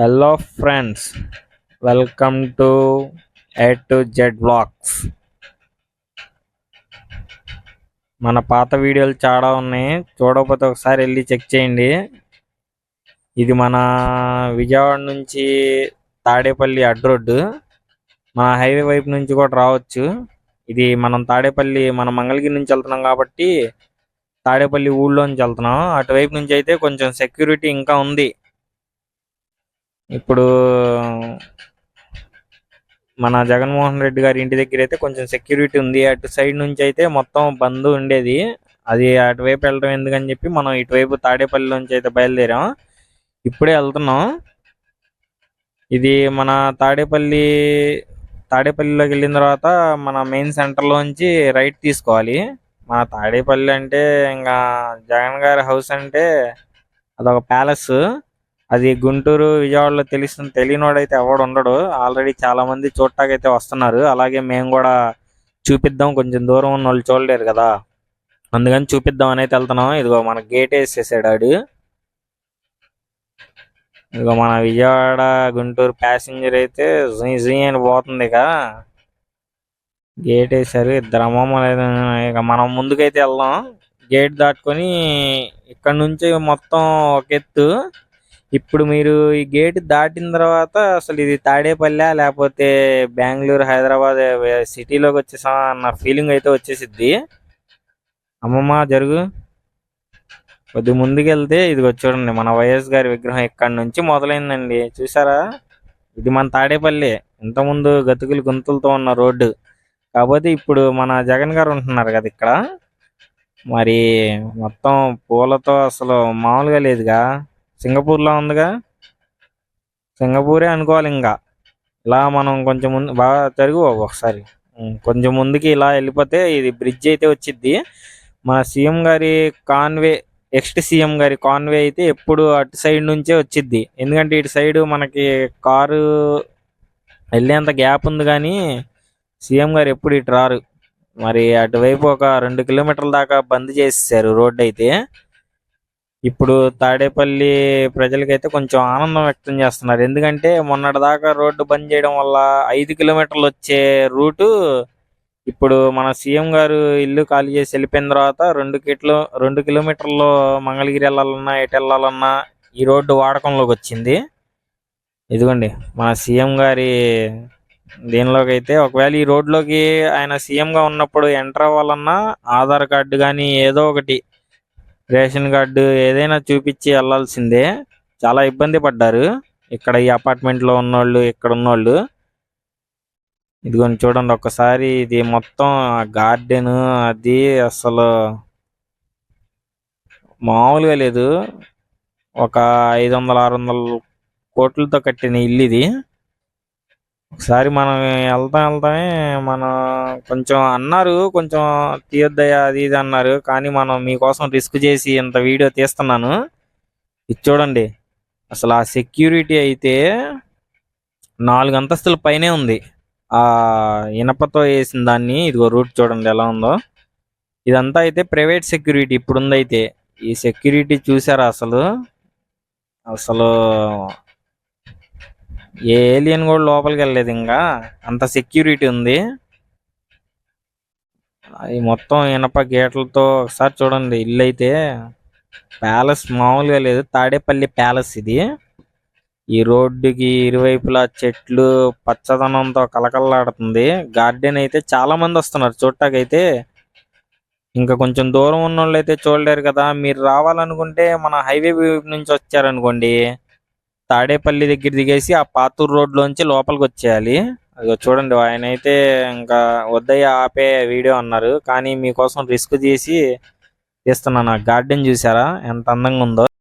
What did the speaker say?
Hello friends welcome to A to Z blogs మన పాత వీడియోలు చాలా ఉన్నాయి. చూడకపోతే ఒకసారి వెళ్ళి చెక్ చేయండి. ఇది మన విజయవాడ నుంచి తాడేపల్లి అడ్ రోడ్డు. మన హైవే వైపు నుంచి కూడా రావచ్చు. ఇది మనం తాడేపల్లి మన మంగళగిరి నుంచి వెళ్తున్నాం కాబట్టి తాడేపల్లి ఊళ్ళోంచి వెళ్తున్నాం. అటువైపు నుంచి అయితే కొంచెం సెక్యూరిటీ ఇంకా ఉంది. ఇప్పుడు మన జగన్మోహన్ రెడ్డి గారి ఇంటి దగ్గర అయితే కొంచెం సెక్యూరిటీ ఉంది. అటు సైడ్ నుంచి అయితే మొత్తం బంద్ ఉండేది. అది అటువైపు వెళ్ళడం ఎందుకని చెప్పి మనం ఇటువైపు తాడేపల్లి నుంచి అయితే బయలుదేరాం. ఇప్పుడే వెళ్తున్నాం. ఇది మన తాడేపల్లి తాడేపల్లిలోకి వెళ్ళిన తర్వాత మన మెయిన్ సెంటర్లోంచి రైట్ తీసుకోవాలి. మన తాడేపల్లి అంటే ఇంకా జగన్ గారి హౌస్ అంటే అదొక ప్యాలెస్ అది గుంటూరు విజయవాడలో తెలిసిన తెలియనోడైతే ఎవడు ఉండడు. ఆల్రెడీ చాలా మంది చూడటాకైతే వస్తున్నారు. అలాగే మేము కూడా చూపిద్దాం. కొంచెం దూరం ఉన్న వాళ్ళు చూడలేరు కదా. అందుకని చూపిద్దాం అని అయితే వెళ్తున్నాం. ఇదిగో మన గేట్ వేసేసాడు ఆడు. ఇదిగో మన విజయవాడ గుంటూరు ప్యాసింజర్ అయితే జీ జీ అని పోతుంది ఇక. గేట్ వేసారు ఇద్దరు అమ్మమ్మ లేదు ఇక మనం ముందుకైతే వెళ్దాం. గేట్ దాటుకొని ఇక్కడ నుంచి మొత్తం ఒక ఎత్తు. ఇప్పుడు మీరు ఈ గేట్ దాటిన తర్వాత అసలు ఇది తాడేపల్లె లేకపోతే బెంగళూరు హైదరాబాద్ సిటీలోకి వచ్చేసా అన్న ఫీలింగ్ అయితే వచ్చేసిద్ది. అమ్మమ్మ జరుగు. కొద్ది ముందుకెళ్తే ఇది చూడండి మన వైఎస్ గారి విగ్రహం ఇక్కడ నుంచి మొదలైందండి. చూసారా? ఇది మన తాడేపల్లి. ఇంతకుముందు గతుకులు గుంతలతో ఉన్న రోడ్డు. కాకపోతే ఇప్పుడు మన జగన్ గారు ఉంటున్నారు కదా ఇక్కడ. మరి మొత్తం పూలతో అసలు మామూలుగా లేదుగా. సింగపూర్లో ఉందిగా. సింగపూరే అనుకోవాలి ఇంకా. ఇలా మనం కొంచెం ముందు బాగా తిరుగు ఒకసారి. కొంచెం ముందుకి ఇలా వెళ్ళిపోతే ఇది బ్రిడ్జ్ అయితే వచ్చిద్ది. మన సీఎం గారి కాన్వే నెక్స్ట్ సీఎం గారి కాన్వే అయితే ఎప్పుడు అటు సైడ్ నుంచే వచ్చిద్ది. ఎందుకంటే ఇటు సైడ్ మనకి కారు వెళ్ళేంత గ్యాప్ ఉంది కానీ సీఎం గారు ఎప్పుడు ఇటు రారు. మరి అటువైపు ఒక రెండు కిలోమీటర్ల దాకా బంద్ చేసేసారు రోడ్డు అయితే. ఇప్పుడు తాడేపల్లి ప్రజలకైతే కొంచెం ఆనందం వ్యక్తం చేస్తున్నారు. ఎందుకంటే మొన్నటి దాకా రోడ్డు బంద్ చేయడం వల్ల ఐదు కిలోమీటర్లు వచ్చే రూటు ఇప్పుడు మన సీఎం గారు ఇల్లు ఖాళీ చేసి వెళ్ళిపోయిన తర్వాత రెండు కిలో రెండు కిలోమీటర్లు మంగళగిరి వెళ్ళాలన్నా ఎటు వెళ్ళాలన్నా ఈ రోడ్డు వాడకంలోకి వచ్చింది. ఇదిగోండి మన సీఎం గారి దీనిలోకి అయితే ఒకవేళ ఈ రోడ్లోకి ఆయన సీఎం గా ఉన్నప్పుడు ఎంటర్ అవ్వాలన్నా ఆధార్ కార్డు కానీ ఏదో ఒకటి రేషన్ కార్డు ఏదైనా చూపించి వెళ్ళాల్సిందే. చాలా ఇబ్బంది పడ్డారు. ఇక్కడ ఈ అపార్ట్మెంట్లో ఉన్నోళ్ళు ఇక్కడ ఉన్నోళ్ళు. ఇదిగోండి చూడండి ఒక్కసారి ఇది మొత్తం గార్డెన్ అది అసలు మామూలుగా లేదు. ఒక ఐదు వందల ఆరు వందల కోట్లతో కట్టిన ఇల్లు ఇది. ఒకసారి మనం వెళ్తాం వెళ్తామే మనం కొంచెం అన్నారు కొంచెం తీయొద్దయ్యా అది ఇది అన్నారు. కానీ మనం మీకోసం రిస్క్ చేసి ఇంత వీడియో తీస్తున్నాను. ఇది చూడండి. అసలు ఆ సెక్యూరిటీ అయితే నాలుగు అంతస్తుల పైనే ఉంది. ఆ ఇనపతో వేసిన దాన్ని ఇదిగో రూట్ చూడండి ఎలా ఉందో. ఇదంతా అయితే ప్రైవేట్ సెక్యూరిటీ ఇప్పుడు ఉందైతే ఈ సెక్యూరిటీ చూసారా అసలు? అసలు ఏ ఏలియన్ కూడా లోపలికి వెళ్ళలేదు ఇంకా. అంత సెక్యూరిటీ ఉంది. అది మొత్తం ఇనప గేట్లతో ఒకసారి చూడండి ఇల్లు అయితే ప్యాలెస్ మామూలుగా లేదు. తాడేపల్లి ప్యాలెస్ ఇది. ఈ రోడ్డుకి ఇరువైపులా చెట్లు పచ్చదనంతో కలకల్లాడుతుంది గార్డెన్ అయితే చాలా మంది వస్తున్నారు చూడటాకైతే. ఇంకా కొంచెం దూరం ఉన్న వాళ్ళు అయితే చూడలేరు కదా. మీరు రావాలనుకుంటే మన హైవే నుంచి వచ్చారనుకోండి. తాడేపల్లి దగ్గర దిగేసి ఆ పాతూరు రోడ్లోంచి లోపలికి వచ్చేయాలి అదిగో చూడండి ఆయన అయితే ఇంకా వద్దయ్య ఆపే వీడియో అన్నారు. కానీ మీకోసం రిస్క్ చేసి తీస్తున్నాను. గార్డెన్ చూసారా? ఎంత అందంగా ఉందో.